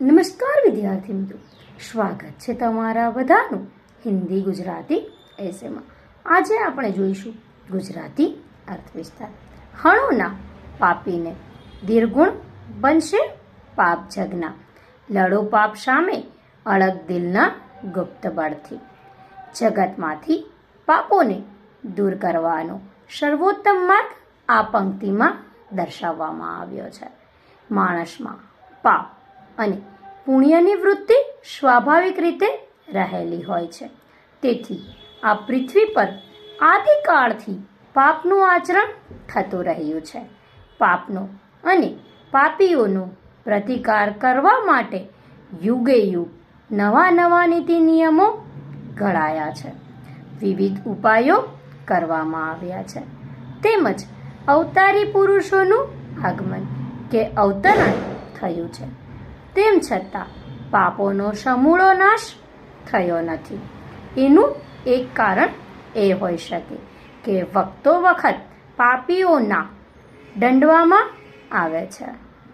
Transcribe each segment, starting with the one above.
નમસ્કાર વિદ્યાર્થી મિત્રો. સ્વાગત છે તમારા બધાનું હિન્દી ગુજરાતી એસેમાં આજે આપણે જોઈશું ગુજરાતી અર્થવિસ્તાર. હણોના પાપીને દીર્ગુણ બનશે પાપ જગના. લડો પાપ સામે અળગ દિલના ગુપ્ત બળથી. જગતમાંથી પાપોને દૂર કરવાનો સર્વોત્તમ માર્ગ આ પંક્તિમાં દર્શાવવામાં આવ્યો છે. માણસમાં પાપ અને પુણ્યની વૃત્તિ સ્વાભાવિક રીતે રહેલી હોય છે. તેથી આ પૃથ્વી પર આદિકાળથી પાપનું આચરણ થતું રહ્યું છે. પાપનો અને પાપીઓનો પ્રતિકાર કરવા માટે યુગે યુગ નવા નવા નીતિ નિયમો ઘડાયા છે. વિવિધ ઉપાયો કરવામાં આવ્યા છે. તેમજ અવતારી પુરુષોનું આગમન, કે અવતરણ થયું છે. તેમ છતાં પાપોનો સમૂળો નાશ થયો નથી. એનું એક કારણ એ હોઈ શકે કે વખતો વખત પાપીઓના દંડવામાં આવે છે.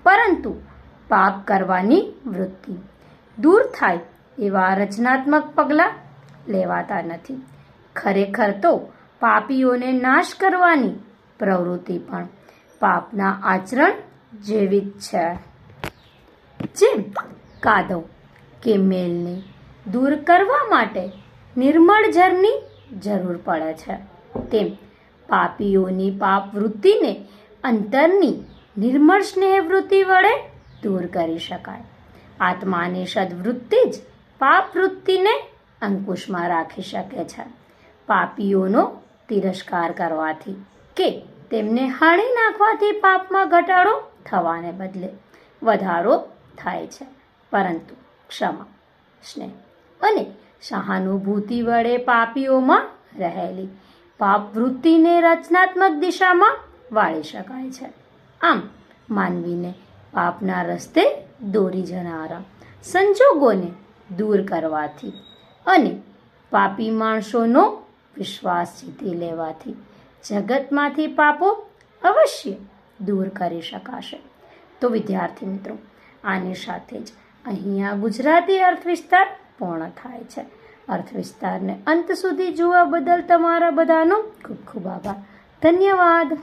પરંતુ પાપ કરવાની વૃત્તિ દૂર થાય એવા રચનાત્મક પગલાં લેવાતા નથી. ખરેખર તો પાપીઓને નાશ કરવાની પ્રવૃત્તિ પણ પાપના આચરણ જેવી જ છે. જેમ કાદવ કે મેલને દૂર કરવા માટે નિર્મળ જળની જરૂર પડે છે. તેમ પાપીઓની પાપ વૃત્તિને અંતરની નિર્મળ સ્નેહ વૃત્તિ વડે દૂર કરી શકાય. આત્માની સદવૃત્તિ જ પાપ વૃત્તિને અંકુશમાં રાખી શકે છે. પાપીઓનો તિરસ્કાર કરવાથી કે તેમને હાણી નાખવાથી પાપમાં ઘટાડો થવાને બદલે વધારો થાય છે. પરંતુ ક્ષમા, સ્નેહ અને સહાનુભૂતિ વડે પાપીઓમાં રહેલી પાપ વૃત્તિને રચનાત્મક દિશામાં વાળી શકાય છે. આમ, માનવીને પાપના રસ્તે દોરી જનારા સંજોગોને દૂર કરવાથી અને પાપી માણસોનો વિશ્વાસ જીતી લેવાથી જગતમાંથી પાપો અવશ્ય દૂર કરી શકાશે. તો વિદ્યાર્થી મિત્રો, આની સાથે જ અહીંયા ગુજરાતી અર્થવિસ્તાર પૂર્ણ થાય છે. અર્થવિસ્તારને અંત સુધી જોવા બદલ તમારા બધાનો ખૂબ ખૂબ આભાર. ધન્યવાદ.